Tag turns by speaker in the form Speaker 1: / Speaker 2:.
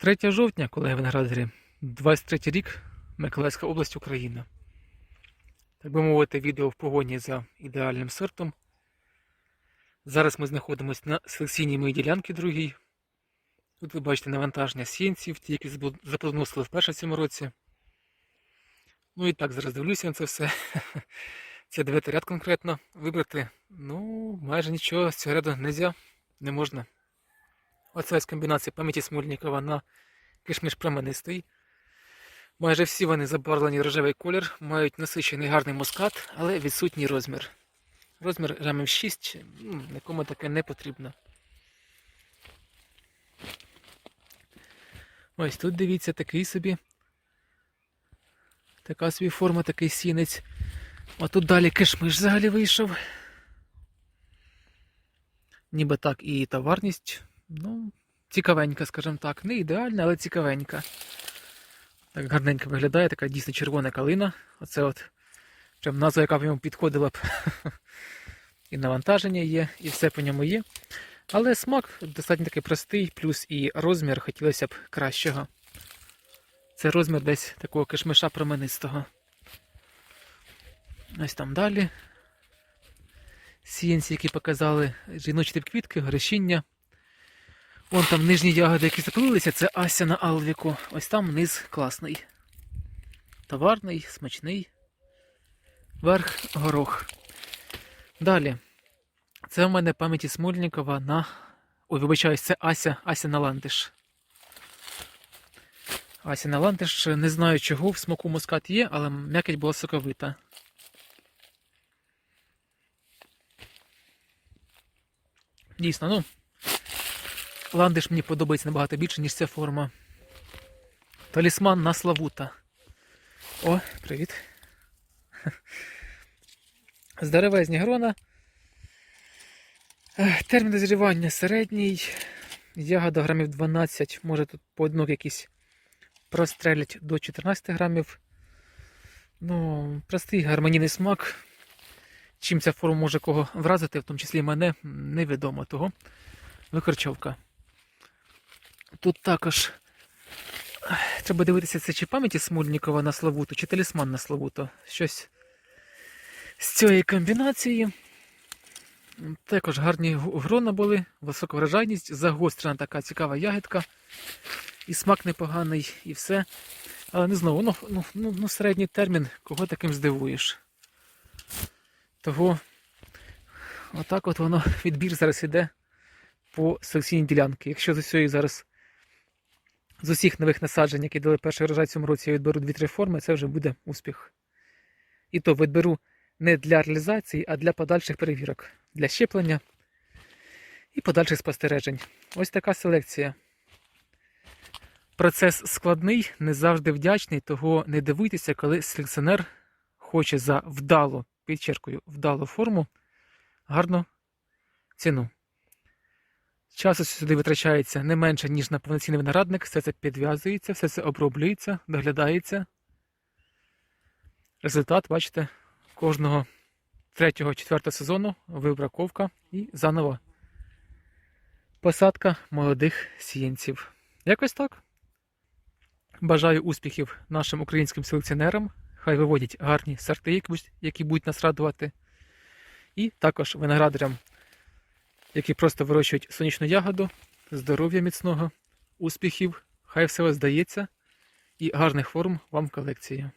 Speaker 1: 3 жовтня, колеги виноградарі, 23 рік, Миколаївська область, Україна. Так би мовити, відео в погоні за ідеальним сортом. Зараз ми знаходимося на селекційній моїй ділянці другій. Тут ви бачите навантаження сіянців, ті, які заплодоносили вперше в цьому році. Ну і так, зараз дивлюся на це все. Це дев'ятий ряд конкретно. Вибрати, ну, майже нічого з цього ряду не можна. Оце ось комбінація пам'яті Смольникова на кишміш променистий. Майже всі вони забарвлені рожевий колір, мають насичений гарний мускат, але відсутній розмір. Розмір грамів 6, нікому таке не потрібно. Ось тут дивіться такий собі. Така собі форма, такий сінець. А тут далі кишмиш взагалі вийшов. Ніби так і товарність. Ну, цікавенька, скажімо так. Не ідеальна, але цікавенька. Так гарненько виглядає, така дійсно червона калина. Оце от прям назва, яка б йому підходила б. І навантаження є, і все по ньому є. Але смак достатньо такий простий, плюс і розмір хотілося б кращого. Це розмір десь такого кишмиша променистого. Ось там далі. Сіянці, які показали жіночі тип квітки, горещіння. Вон там нижні ягоди, які запилилися, це Ася на Алвіку. Ось там низ класний. Товарний, смачний. Верх горох. Далі. Це в мене пам'яті Смольникова на. Ой, вибачаюсь, це Ася, Ася на ландиш. Ася на ландиш, не знаю чого, в смаку мускат є, але м'якоть була соковита. Дійсно, ну. Ландиш мені подобається набагато більше, ніж ця форма. Талісман на Славута. О, привіт. Здоровезні грона. Термін дозрівання середній. Ягода грамів 12, може тут поодинок якісь прострелять до 14 грамів. Ну, простий гармонійний смак. Чим ця форма може кого вразити, в тому числі мене, невідомо того. Викорчовка. Тут також треба дивитися, це чи пам'яті Смольникова на Славуту, чи талісман на Славуту. Щось з цієї комбінації. Також гарні грона були, висока врожайність, загострена така цікава ягідка. І смак непоганий, і все. Але не знову, ну, ну, ну, ну середній термін, кого таким здивуєш. Того отак от воно відбір зараз іде по селекційній ділянці. Якщо з усієї зараз з усіх нових насаджень, які дали перший врожай цьому році, я відберу 2-3 форми, це вже буде успіх. І то відберу не для реалізації, а для подальших перевірок, для щеплення і подальших спостережень. Ось така селекція. Процес складний, не завжди вдячний, того не дивуйтеся, коли селекціонер хоче за вдалу, підчеркую, вдалу форму, гарну ціну. Часу сюди витрачається не менше, ніж на повноцінний виноградник, все це підв'язується, все це оброблюється, доглядається. Результат, бачите, кожного третього, четвертого сезону вибраковка і заново посадка молодих сіянців. Якось так. Бажаю успіхів нашим українським селекціонерам. Хай виводять гарні сорти, які будуть- нас радувати. І також виноградарям, які просто вирощують сонячну ягоду, здоров'я міцного, успіхів, хай все вас здається і гарних форм вам в колекції.